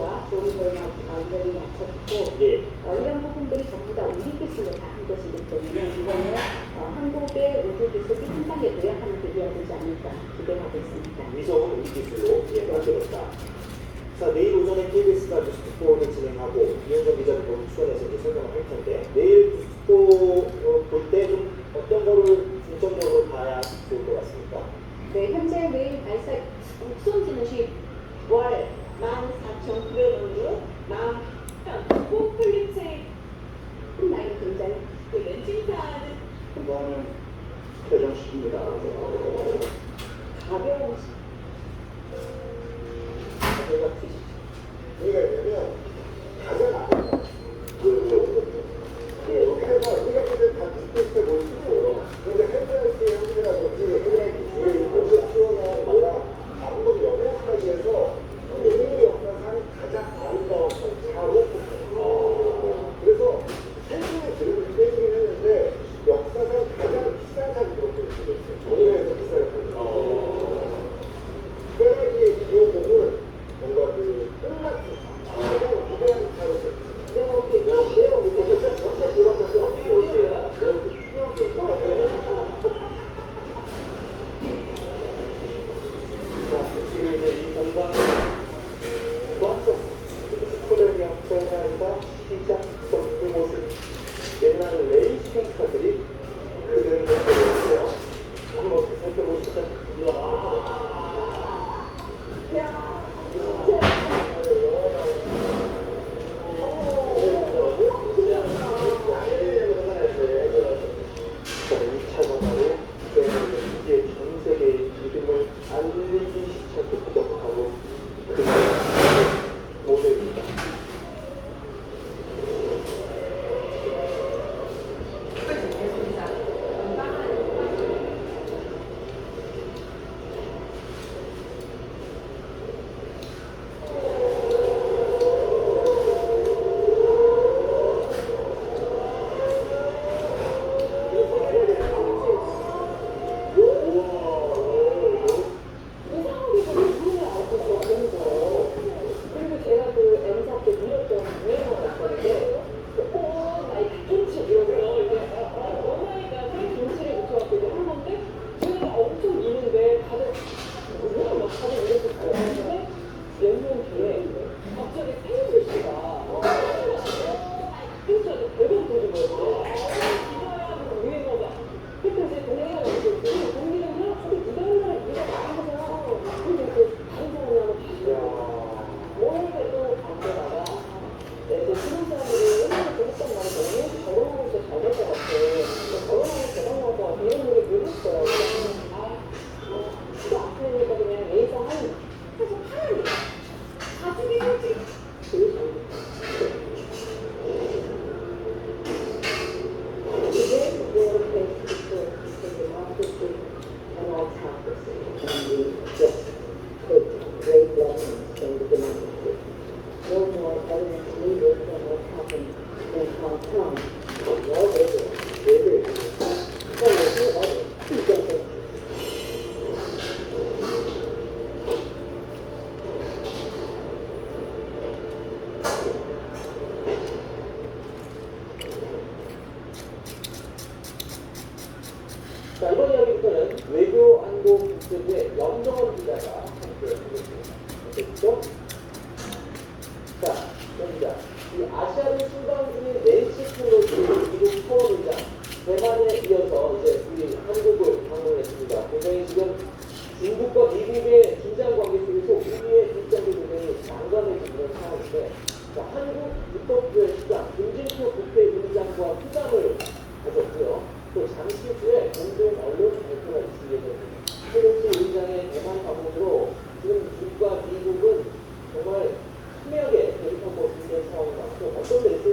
기회와 좋은 결과를 만드는 약속이고 예. 이런 부분들이 전부 다 우리 기술로 다한 것이기 때문에 이번에 어, 한국의 우주 기술이 상당히 도약하는 계기가 되지 않을까 기대하고 있습니다. 위성 우리 기술로 만들었다. 자, 내일 오전에 KBS가 뉴스포를 진행하고 이현정 기자님도 출연해서 이제 설명을 할 텐데 내일 뉴스포 어, 볼때 어떤 거를 중점적으로 봐야 좋을 것 같습니까? 네, 현재 매일 발사 우선 지는 10월 만 정부별로는 막 포퓰리스의 나이 굉장히 그런 칭찬은 그거는 표정식입니다. 가벼운 가벼운 이게 왜냐면 가벼운 그, 그, 그, 그, 그, 그, 그, 그, 그, 그, 그, 그, 그, 그, 그,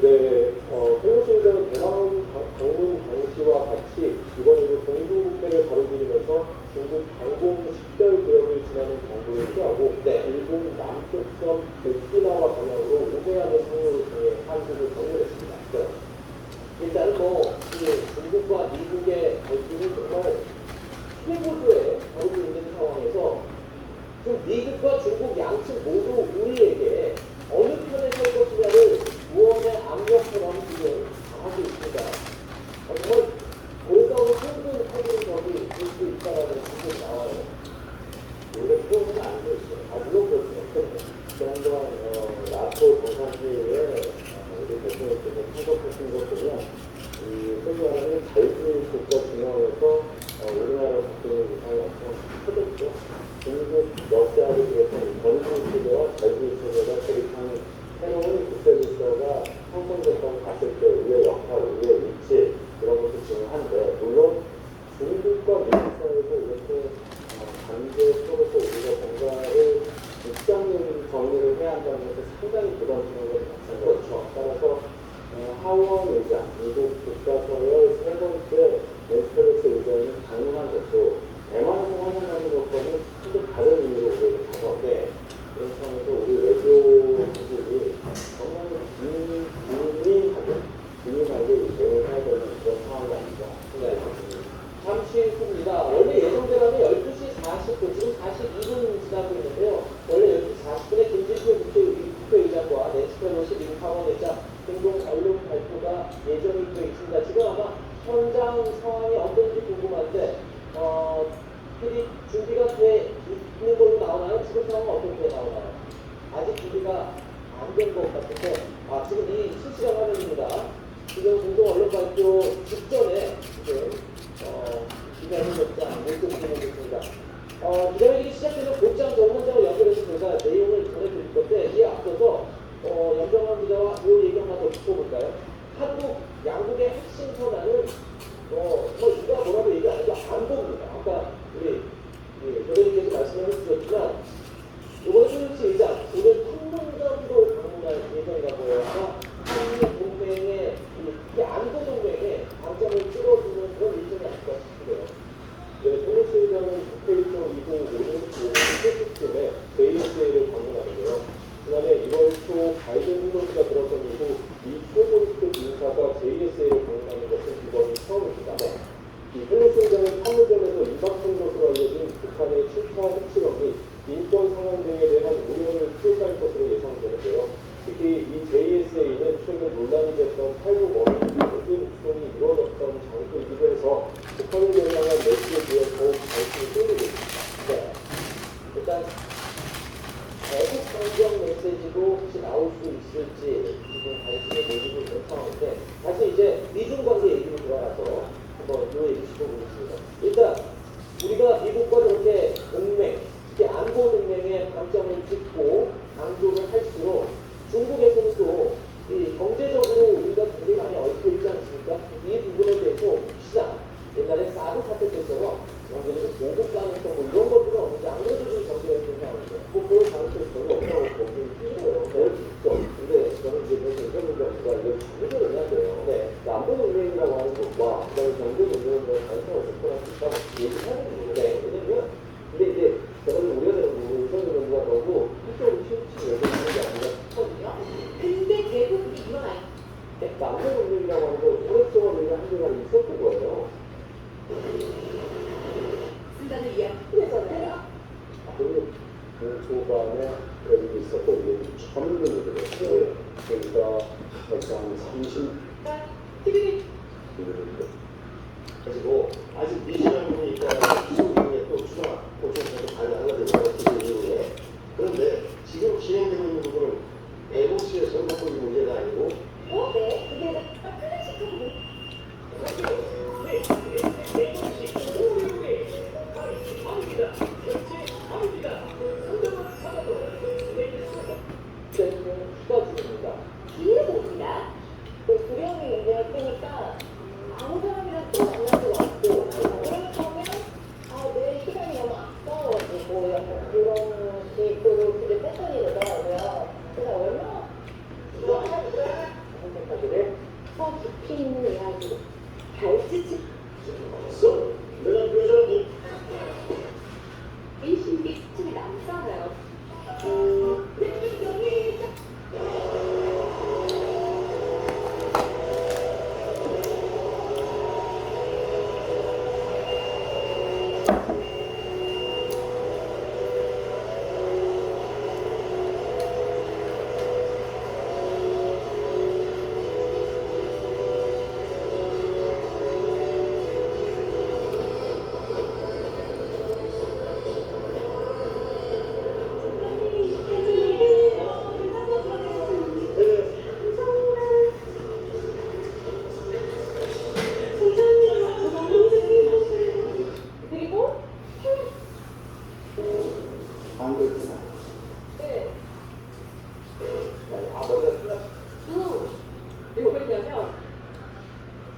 네, 어, 펠로시는 대만 방- 방문 당시와 같이 이번에도 동중국해를 가로지르면서 중국 방공 식별 구역을 지나는 경로를 피하고 네. 일본 남쪽섬 오키나와 방향으로 우베야의 상로를 통해 한국을 방문했습니다. 네. 일단은 뭐, 이 중국과 미국의 갈등이 정말 최고조에 다루고 있는 상황에서 지금 미국과 중국 양측 모두 우리에게 어느 편에 설 것이냐를 무언의 압력처럼 지금 당하고 있습니다. 어, 정말 고래싸움을 한분 한분 적이 될수 있다라는 생각이 나와요. 원래 표현은 안 되죠. 아, 물론 그렇죠. 지난번 어, 나토 정상회의에 어, 우리 대통령께서 참석하신 것 보면 이 소위 말하는 자유주의 국가 진영에서 어, 우리나라 국민의 위상이 엄청 커졌죠. 중국, 러시아를 비롯한 전술 체제와 자유주의 체제가 대립하는 새로운 국제 질서가 형성됐다고 봤을 때 우리의 역할, 우리의 위치 이런 것도 중요한데 물론 중국과 미국 사이에서 이렇게 어, 관계 속에서 우리가 뭔가를 입장적인 정리를 해야 한다는 것은 상당히 부담스러운 것 같습니다. 그렇죠. 따라서 어, 하원 의장, 미국 국가서열 세 번째 낸스펠로스 의장이 방문한 것도 대만에서 환영하는 것과는 크게 다른 의미로 우리에게 다가오게 그런 상황에서 우리 외교부들이 정말 긴밀하게 긴밀하게 이 대응을 해야 되는 그런 상황이 아닌가 생각이 듭니다. 잠시 후입니다. 원래 예정대로는 12시 40분, 지금 42분 지나고 있는데요. 원래 12시 40분에 김진표 국회- 국회의장과 낸시 펠로시 미국 하원의장 공동 언론 발표가 예정이 되어 있습니다. 지금 아마 현장 상황이 어떤지 궁금한데, 어, PD 준비가 돼 있는 걸로 나오나요? 지금 상황은 어떻게 나오나요? 아직 준비가 안 된 것 같은데, 아, 지금 이 실시간 화면입니다. 지금 공동 언론 발표 직전에 지금 어, 기자회견 장 모습 진행됐습니다. 어, 기자회견이 시작되면 곧장 저 현장을 연결해서 제가 내용을 전해드릴 건데 이에 앞서서 어, 염정환 기자와 이 하나 더 짚어볼까요? 한국 양국의 핵심 선언은 어, 뭐 누가 뭐라고 얘기 안 해도 안보입니다. 아까 우리 예, 교수님께서 말씀을 해주셨지만 이번에 소유치 의장 오늘 판문점도 방문할 예정이라고 해요. 아마 한미 동맹의 이 특히 안보 동맹에 방점을 찍어주는 그런 일정이 아닐까 싶은데요. 네, 소유치 의장은 국회 일정 2050 세시쯤에 JSA를 방문하는데요. 지난해 2월 초 바이든 행정부가 들어선 이후 이 최고급 인사가 JSA를 방문하는 것은 이번이 처음입니다. 이 펠로시 의장은 판문점에서 알려진 북한의 7차 핵실험이 인권 상황 등에 대한 우려를 표시할 것으로 예상되는데요. 특히 이 JSA는 최근 논란이 됐던 탈북 어민 모든 육성이 이루어졌던 장소이기도 해서 북한을 겨냥한 메시지에 대해 더욱 관심이 쏠리고 있습니다. 네. 일단 대북 강경 메시지도 혹시 나올 수 있을지 지금 관심이 몰리고 있는 상황인데 다시 이제 미중 관계 얘기로 돌아가서 한번 이 얘기 짚어보겠습니다. 일단 우리가 미국과 저렇게 동맹, 특히 안보 동맹에 방점을 찍고 강조를 할수록 중국에서는 또 이 경제적으로 우리가 굉장히 많이 얽혀 있지 않습니까? 이 부분에 대해서 시장, 옛날에 사드 사태 때처럼 경제적으로 보복 가능성 뭐 이런 것들은 없는지 안 그래도 좀 경제가 좀 나오죠. 뭐 그런 가능성이 별로 없다고 보기 힘들어요. 그럴 수 있죠. 근데 저는 이제 그래서 이런 문제가 이걸 장기적으로 해야 돼요. 네. 남북 동맹이라고 하는 것과 그다음에 경제 동맹과 가능성을 접근할 수 있다고 얘기하는 거예요. 네. 왜냐면 근데 이제 좀 우려되는 부분이 우선 정부가 너무 한쪽으로 치우치게 얘기하는 게 아니라 싶거든요. 근데 이건 아니 네, 남북 동맹이라고 하는 거 오랫동안 우리가 한계가 있었던 거예요. 순간을 이야기했잖아요. 그리고 그 초반에 여기 있었고 이게 처음 있는 저희가 벌써 한 30, 자, TV님. 가지 고 아직 부분이 있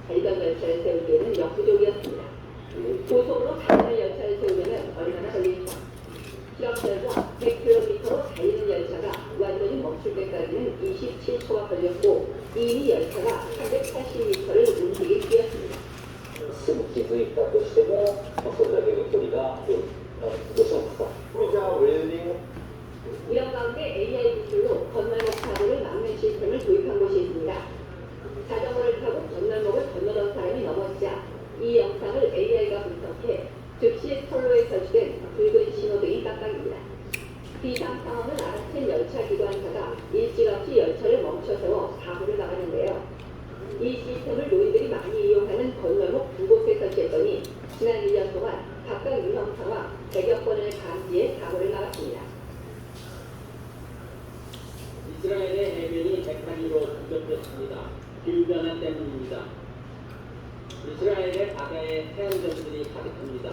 달던 열차를 세울 때는 역부족이었습니다. 고속으로 달리는 열차를 세우려면 얼마나 걸릴까? 실험설과 100km로 달리는 열차가 완전히 멈출 때까지는 27초가 걸렸고 이미 열차가 380m를 움직일. 프리자 웰링 이런 가운데 AI 기술로 건널목 사고를 막는 시스템을 도입한 곳이 있습니다. 자전거를 타고 건널목을 건너던 사람이 넘어지자 이 영상을 AI가 분석해 즉시 선로에 설치된 붉은 신호등이 깜빡입니다. 비상 상황을 알아챈 열차 기관사가 일찌감치 열차를 멈춰 세워 사고를 막았는데요. 이 시스템을 노인들이 많이 이용하는 건널목 두 곳에 설치했더니 지난 1년 동안 각각 유형사와 100여 건을 감지해 사고를 막았습니다. 이스라엘의 해변이 백화리로 뒤덮였습니다. 기후변화 때문입니다. 이스라엘의 바다에 해양점들이 가득합니다.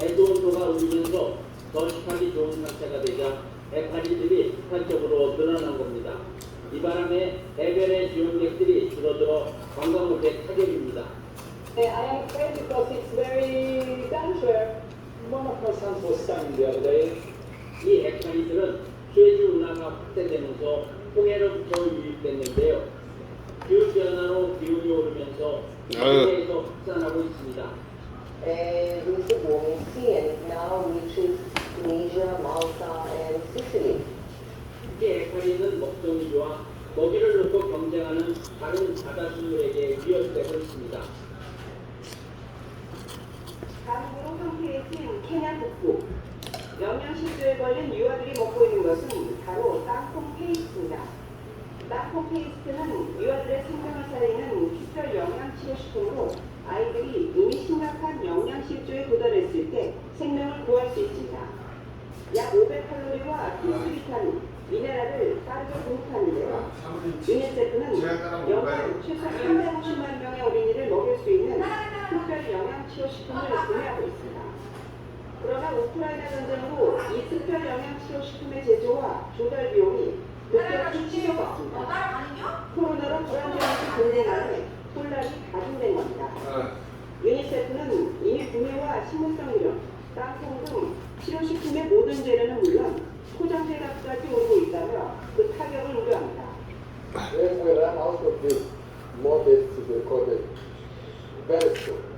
해도 온도가 오르면서 더 식하기 좋은 상태가 되자 해파리들이 폭발적으로 늘어난 겁니다. 이 바람에 해변의 지원객들이 줄어들어 관광업에 타격입니다. I am afraid because it's very dangerous. One of my sons was saying the other day, 이 해파리들은 쇠주 운하가 확대되면서 홍해로부터 유입됐는데요. 기후 변화로 기온이 오르면서 세계에서 확산하고 있습니다. And with the warming sea and it now reaches Tunisia, Malta and Sicily. 특히 해파리는 먹성이와 먹이를 놓고 경쟁하는 다른 바다수들에게 위협되고 있습니다. 다음으로 상태에 낀 케냐 북부. 영양실조에 걸린 유아들이 먹고 있는 것은 바로 땅콩 페이스트입니다. 땅콩 페이스트는 유아들의 생명을 살리는 특별 영양치료 식품으로 아이들이 이미 심각한 영양실조에 도달했을 때 생명을 구할 수 있습니다. 약 500칼로리와 필수비타민, 미네랄을 빠르게 공급하는데요. 유니세프는 연간 최소 350만 명의 어린이를 먹일 수 있는 특별 영양치료 식품을 구매하고 있습니다. 우크라이나 전쟁으로 이 특별 영양치료 식품의 제조와 조달 비용이 급격히 치솟았습니다. 코로나로 불안정한 공공안에 혼란이 가중된 겁니다. 유니세프는 이미 구매와 식물성 이름, 땅콩 등 치료식품의 모든 재료는 물론 포장재 값까지 오르고 있다며 그 타격을 우려합니다. When we run out of this modest recorded very soon.